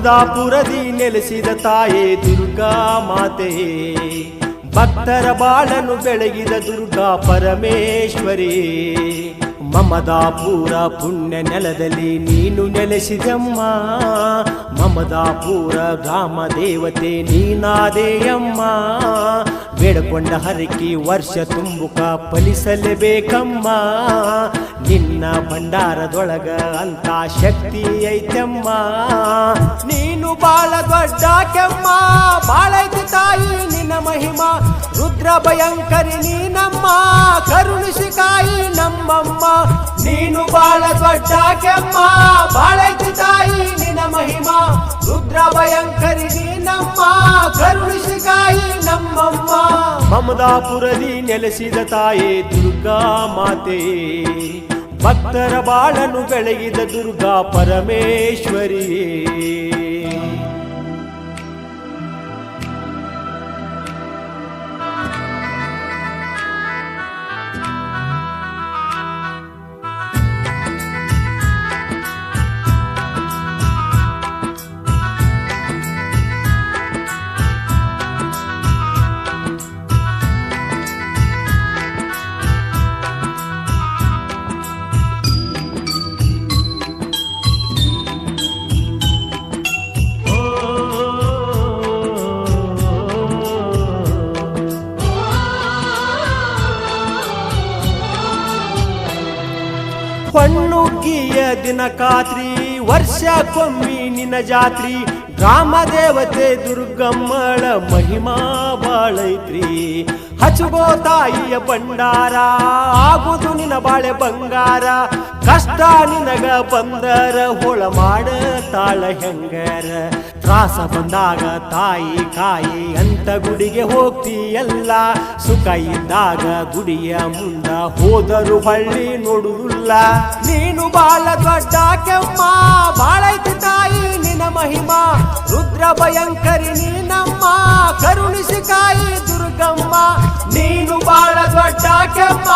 ಮಮದಾಪುರದಿ ನೆಲೆಸಿದ ತಾಯೇ ದುರ್ಗಾ ಮಾತೆಯೇ ಭಕ್ತರ ಬಾಳನು ಬೆಳಗಿದ ದುರ್ಗಾ ಪರಮೇಶ್ವರಿ. ಮಮದಾಪುರ ಪುಣ್ಯ ನೆಲದಲ್ಲಿ ನೀನು ನೆಲೆಸಿದಮ್ಮ. ಮಮದಾಪುರ ಗ್ರಾಮ ದೇವತೆ ನೀನಾದೇಯಮ್ಮ. ಬೇಡಕೊಂಡ ಹರಕಿ ವರ್ಷ ತುಂಬುಕ ಫಲಿಸಲೇಬೇಕಮ್ಮ. ನಿನ್ನ ಭಂಡಾರದೊಳಗ ಅಂತ ಶಕ್ತಿ ಐತಮ್ಮ. ನೀನು ಬಾಳ ದೊಡ್ಡ ಕೆಮ್ಮ ಬಾಳೈತಿ ತಾಯಿ ನಿನ್ನ ಮಹಿಮಾ. ರುದ್ರ ಭಯಂಕರಿ ನೀನಮ್ಮ. ಕರುಣಿಸಿ ಕಾಯಿ ನಮ್ಮಮ್ಮ. ನೀನು ಬಾಳ ದೊಡ್ಡ ಕೆಮ್ಮ ಬಾಳೈತಿ ತಾಯಿ ನಿನ್ನ ಮಹಿಮಾ. ರುದ್ರ ಭಯಂಕರಿ ನೀನಮ್ಮ ಕರುಣಿಸಿ ಕಾಯಿ ನಮ್ಮಮ್ಮ. ಮಮದಾಪುರದಿ ನೆಲೆಸಿದ ತಾಯಿ ದುರ್ಗಾ ಮಾತೆ. ಭಕ್ತರ ಬಾಳನು ಬೆಳಗಿದ ದುರ್ಗಾ ಪರಮೇಶ್ವರಿಯೇ. ಹೊಣ್ಣುಗ್ಗಿಯ ದಿನ ಕಾತ್ರಿ ವರ್ಷಕ್ಕೊಮ್ಮಿ ನಿನ್ನ ಜಾತ್ರಿ. ಗ್ರಾಮ ದೇವತೆ ದುರ್ಗಮ್ಮಳ ಮಹಿಮಾ ಬಾಳೈತ್ರಿ. ಹಚ್ಚುಗೋ ತಾಯಿಯ ಭಂಡಾರ, ಆಗುದು ನಿನ್ನ ಬಾಳೆ ಬಂಗಾರ. ಕಷ್ಟ ನಿನಗ ಬಂದರ, ಹೊಳ ಮಾಡ ತಾಳ ಹೆಂಗರ. ತ್ರಾಸ ಬಂದಾಗ ತಾಯಿ ಕಾಯಿ, ಅಂತ ಗುಡಿಗೆ ಹೋಗ್ತೀಯಲ್ಲ. ಸುಖ ಇದ್ದಾಗ ಗುಡಿಯ ಮುಂದ ಹೋದರು ಹಳ್ಳಿ ನೋಡುವುಲ್ಲ ನೀನು ಬಾಳ ದೊಡ್ಡ ಕೆಮ್ಮ, ಬಾಳೈತಿ ತಾಯಿ ನಿನ್ನ ಮಹಿಮಾ. ರುದ್ರ ಭಯಂಕರಿ ನೀನಮ್ಮ, ಕರುಣಿಸಿ ಕಾಯಿ ದುರ್ಗಮ್ಮ. ನೀನು ಬಾಳ ದೊಡ್ಡ ಕೆಮ್ಮ,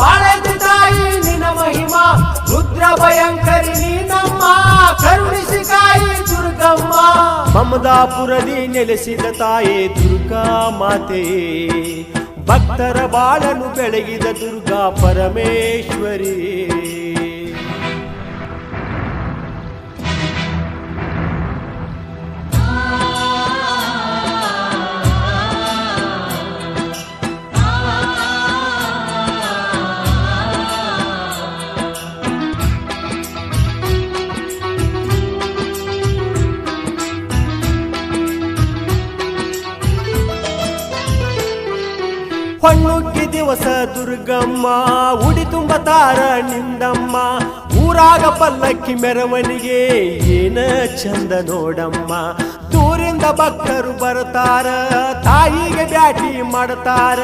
ಬಾಳೈತಿ ತಾಯಿ ನಿನ್ನ ಮಹಿಮಾ. ರುದ್ರ ಭಯಂಕರಿ ನೀನಮ್ಮ. ಮಮದಾಪುರದಿ ನೆಲೆಸಿದ ತಾಯೇ ದುರ್ಗಾ ಮಾತೆ. ಭಕ್ತರ ಬಾಳನು ಬೆಳಗಿದ ದುರ್ಗಾ ಪರಮೇಶ್ವರಿ. ಹೊಣ್ಣುಕ್ಕಿ ದಿವಸ ದುರ್ಗಮ್ಮ, ಉಡಿ ತುಂಬ ತಾರ ನಿಂದಮ್ಮ, ಊರಾಗ ಪಲ್ಲಕ್ಕಿ ಮೆರವಣಿಗೆ, ಏನ ಚಂದ ನೋಡಮ್ಮ. ದೂರಿಂದ ಭಕ್ತರು ಬರ್ತಾರ, ತಾಯಿಗೆ ಬ್ಯಾಟಿ ಮಾಡ್ತಾರ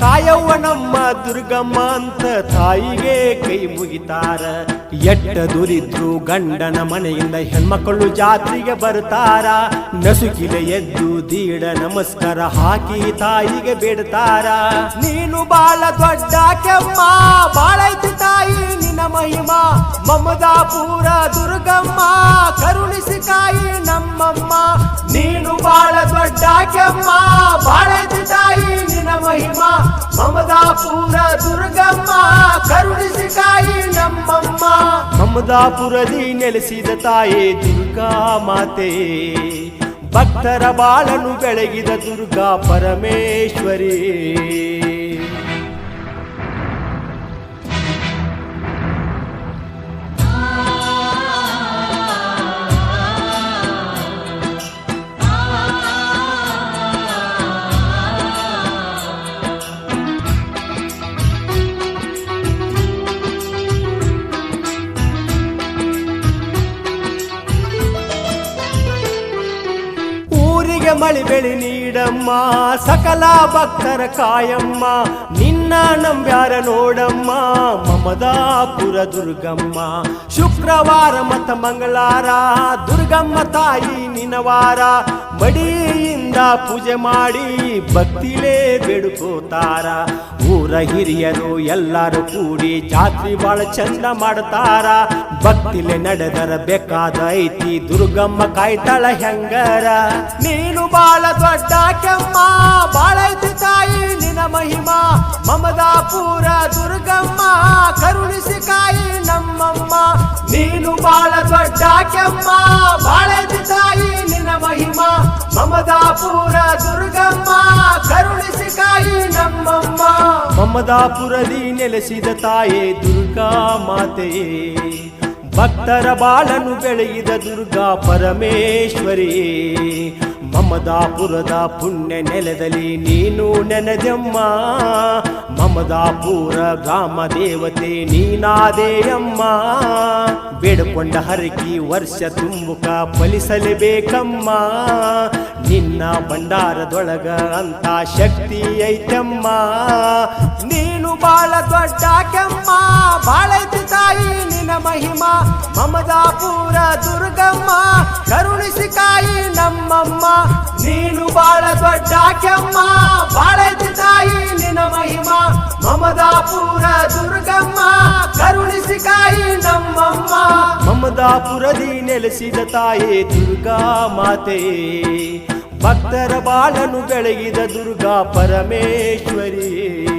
ತಾಯವ್ವ ನಮ್ಮ ದುರ್ಗಮ್ಮ ಅಂತ ತಾಯಿಗೆ ಕೈ ಮುಗಿತಾರ. ಎಟ್ಟ ದುರಿದ್ರು ಗಂಡನ ಮನೆಯಿಂದ ಹೆಣ್ಮಕ್ಕಳು ಜಾತ್ರೆಗೆ ಬರ್ತಾರ. ನಸುಕಿಲೆ ಎದ್ದು ದೀಡ ನಮಸ್ಕಾರ ಹಾಕಿ ತಾಯಿಗೆ ಬೇಡ್ತಾರ. ನೀನು ಬಾಳ ದೊಡ್ಡ ಕೆಮ್ಮ ಬಾಳೈತಿ ತಾಯಿ ನಿನ್ನ ಮಹಿಮಾ. ಮಮದಾಪುರ ದುರ್ಗಮ್ಮ, ಕರುಣಿಸಿ ಕಾಯಿ ನಮ್ಮಮ್ಮ. ನೀನು ಬಾಳ ದೊಡ್ಡ ಕೆಮ್ಮ ಮಹಿಮಾ, ಮಮದಾಪುರ ದುರ್ಗಮ್ಮ, ಕರುಣಿಸಿ ಕಾಯಿ ನಮ್ಮಮ್ಮ. ಮಮದಾಪುರದಿ ನೆಲೆಸಿದ ತಾಯಿ ದುರ್ಗಾ ಮಾತೆ. ಭಕ್ತರ ಬಾಳನು ಬೆಳಗಿದ ದುರ್ಗಾ ಪರಮೇಶ್ವರಿ. ಊರಿಗೆ ಮಳಿ ಬೆಳಿ ನೀಡಮ್ಮ, ಸಕಲ ಭಕ್ತರ ಕಾಯಮ್ಮ, ನಿನ್ನ ನಂಬ್ಯಾರ ನೋಡಮ್ಮ, ಮಮದಾಪುರ ದುರ್ಗಮ್ಮ. ಶುಕ್ರವಾರ ಮತ ಮಂಗಳಾರ, ದುರ್ಗಮ್ಮ ತಾಯಿ ನಿನವಾರ ಮಡಿಯಿಂದ ನಿಷ್ಠೆಯಿಂದ ಪೂಜೆ ಮಾಡಿ ಭಕ್ತಿಲೇ ಬೇಡ್ಕೋತಾರ. ಊರ ಹಿರಿಯರು ಎಲ್ಲರೂ ಕೂಡಿ ಜಾತ್ರೆ ಬಾಳ ಚಂದ ಮಾಡ್ತಾರ. ಭಕ್ತಿಲೆ ನಡೆದರ ಬೇಕಾದ ಐತಿ ದುರ್ಗಮ್ಮ ಕಾಯ್ತಾಳ ಹೆಂಗರ. ನೀನು ಬಾಳ ದೊಡ್ಡ ಕೆಮ್ಮ ಬಾಳೈತಿ ತಾಯಿ, ನಿನ್ನ ಮಹಿಮಾ ಮಮದಾಪುರ ದುರ್ಗಮ್ಮ, ಕರುಣಿಸಿ ಕಾಯಿ ನಮ್ಮಮ್ಮ. ನೀನು ಬಾಳ ದೊಡ್ಡ ಕೆಮ್ಮ ತಾಯಿ ನಿನ ಮಹಿಮ. ಮಮದಾಪುರ ದುರ್ಗಮ್ಮ, ಕರುಣಿಸಿ ಕಾಯಿ ನಮ್ಮಮ್ಮ. ಮಮದಾಪುರದಿ ನೆಲೆಸಿದ ತಾಯೇ ದುರ್ಗಾ ಮಾತೆಯೇ. ಭಕ್ತರ ಬಾಳನು ಬೆಳೆಯಿದ ದುರ್ಗಾ ಪರಮೇಶ್ವರಿ ಮಮದಾಪುರದ ಪುಣ್ಯ ನೆಲದಲ್ಲಿ ನೀನು ನೆನೆದಮ್ಮ ಮಮದಾಪುರ ಗ್ರಾಮ ದೇವತೆ ನೀನಾದೇಯಮ್ಮ. ಬೇಡಕೊಂಡ ಹರಕಿ ವರ್ಷ ತುಂಬುಕ ಫಲಿಸಲೇಬೇಕಮ್ಮ. ನಿನ್ನ ಭಂಡಾರದೊಳಗ ಅಂತ ಶಕ್ತಿ ಐತಮ್ಮ. ನೀನು ಬಾಳ ದೊಡ್ಡ ಕೆಮ್ಮ. ಬಾಳೈತಿ ತಾಯಿ ನಿನ ಮಹಿಮಾ. ಮಮದಾಪುರ ದುರ್ಗಮ್ಮ. ಕರುಣಿಸಿ ಕಾಯಿ ನಮ್ಮಮ್ಮ. ನೀನು ಬಾಳ ದೊಡ್ಡ ಕೆಮ್ಮ. ಬಾಳೈತಿ ತಾಯಿ ನಿನ ಮಹಿಮಾ. ಮಮದಾಪುರ ದುರ್ಗಮ್ಮ. ಕರುಣಿಸಿ ಕಾಯಿ ನಮ್ಮಮ್ಮ. ಮಮದಾಪುರದಿ ನೆಲೆಸಿದ ತಾಯಿ ದುರ್ಗಾ ಮಾತೆ. ಭಕ್ತರ ಬಾಳನು ಬೆಳಗಿದ ದುರ್ಗಾ ಪರಮೇಶ್ವರಿ.